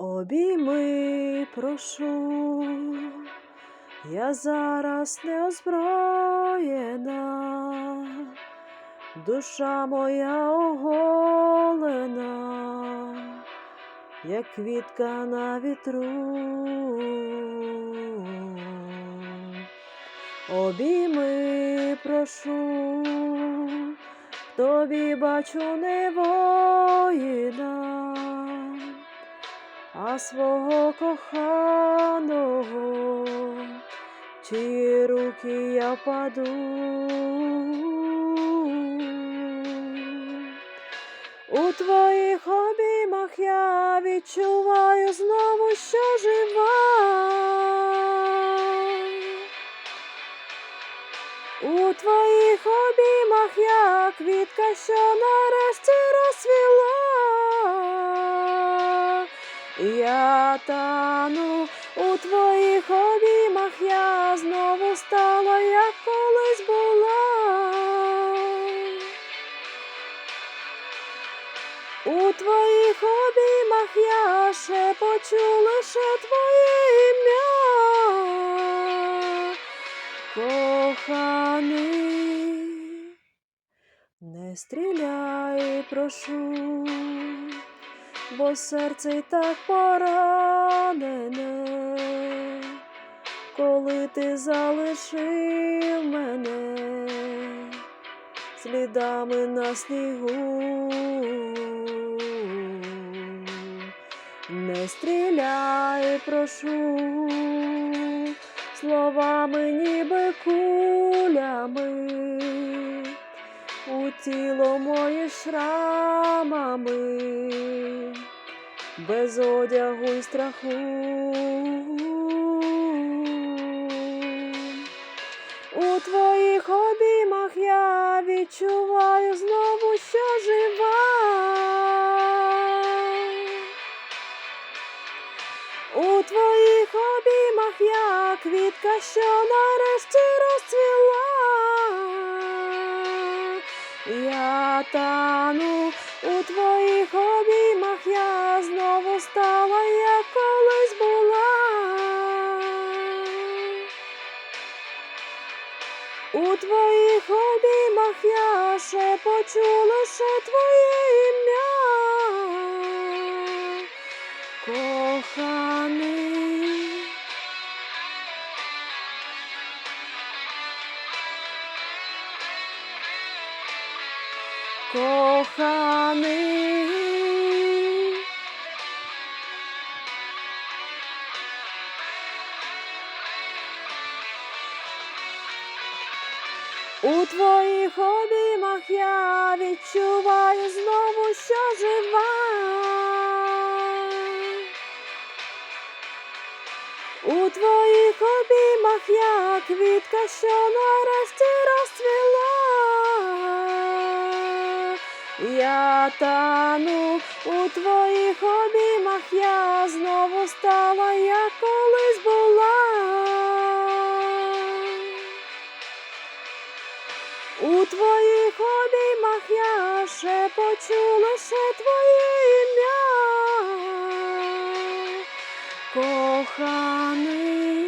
Обійми прошу, я зараз не озброєна, душа моя оголена, як квітка на вітру. Обійми прошу, тобі бачу не а свого коханого, чиї руки я паду. У твоїх обіймах я відчуваю знову, що жива. У твоїх обіймах я квітка, що нарешті розцвіла. Я тану у твоїх обіймах, я знову стала, як колись була. У твоїх обіймах я ще почу лише твоє ім'я, коханий, не стріляй, прошу бо серце й так поранене, коли ти залишив мене слідами на снігу. Не стріляй, прошу, словами ніби кулями тіло моє шрамами, без одягу й страху. У твоїх обіймах я відчуваю знову, що жива. У твоїх обіймах я квітка, що нарешті розцвіла. Я тану у твоїх обіймах, я знову стала, як колись була. У твоїх обіймах я ще почу лише твоє ім'я, коханий. Коханий. У твоїх обіймах я відчуваю знову, що жива. У твоїх обіймах я квітка, що нарешті розцвіла. Я тану у твоїх обіймах, я знову стала, як колись була. У твоїх обіймах я ще почула ще твоє ім'я, коханий.